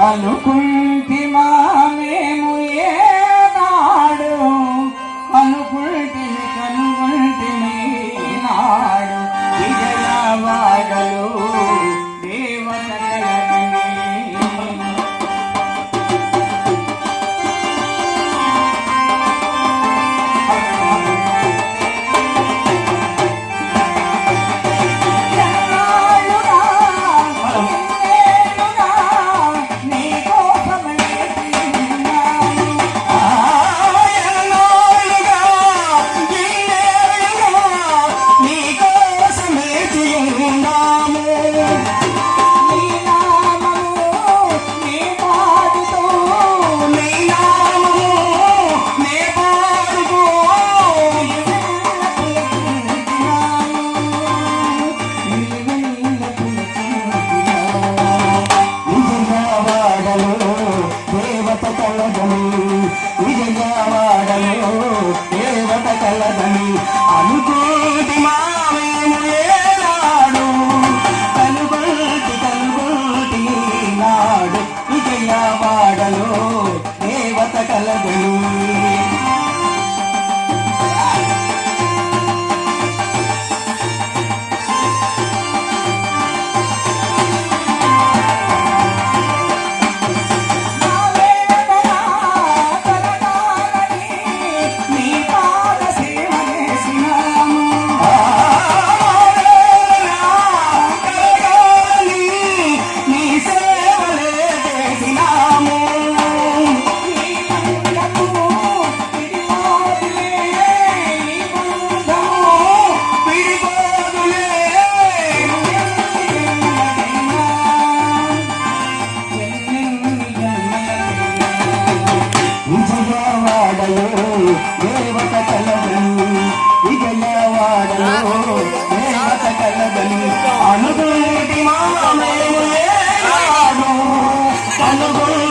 అనుకుంటి మేము ఏ విజయవాడలో దేవత కలదని విజయవాడలో దేవత కలదని అనుగుణి మాడు అనుగుణ